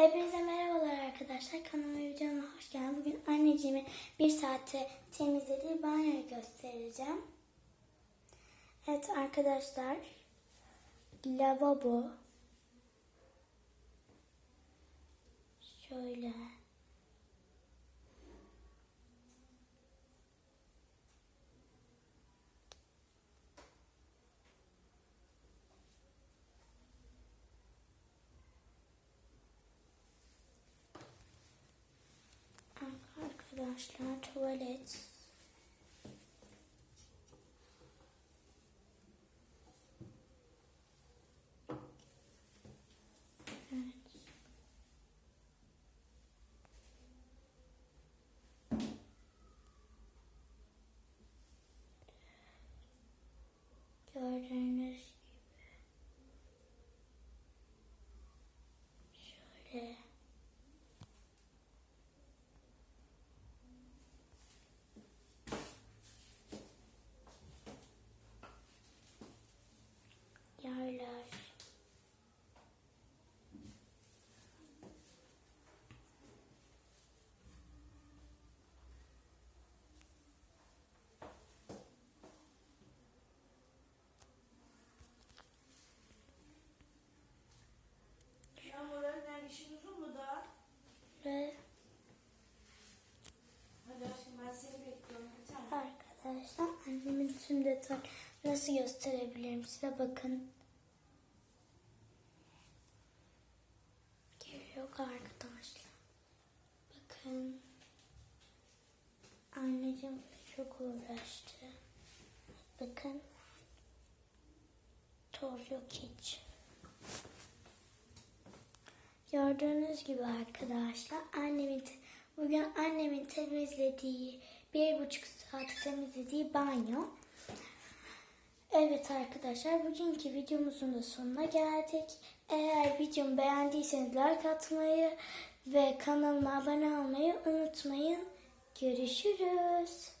Hepinize merhabalar arkadaşlar. Kanalıma videoma hoş geldiniz. Bugün anneciğimin bir saate temizlediği banyoyu göstereceğim. Evet arkadaşlar. Lavabo. Şöyle. Arkadaşlar tuvalet. Evet. Annemin tüm detay nasıl gösterebilirim size bakın. Geri yok arkadaşlar. Bakın. Anneciğim çok uğraştı. Bakın. Toz yok hiç. Gördüğünüz gibi arkadaşlar annemin bugün annemin temizlediği bir buçuk saat temizlediği banyo. Evet arkadaşlar bugünkü videomuzun da sonuna geldik. Eğer videomu beğendiyseniz like atmayı ve kanalıma abone olmayı unutmayın. Görüşürüz.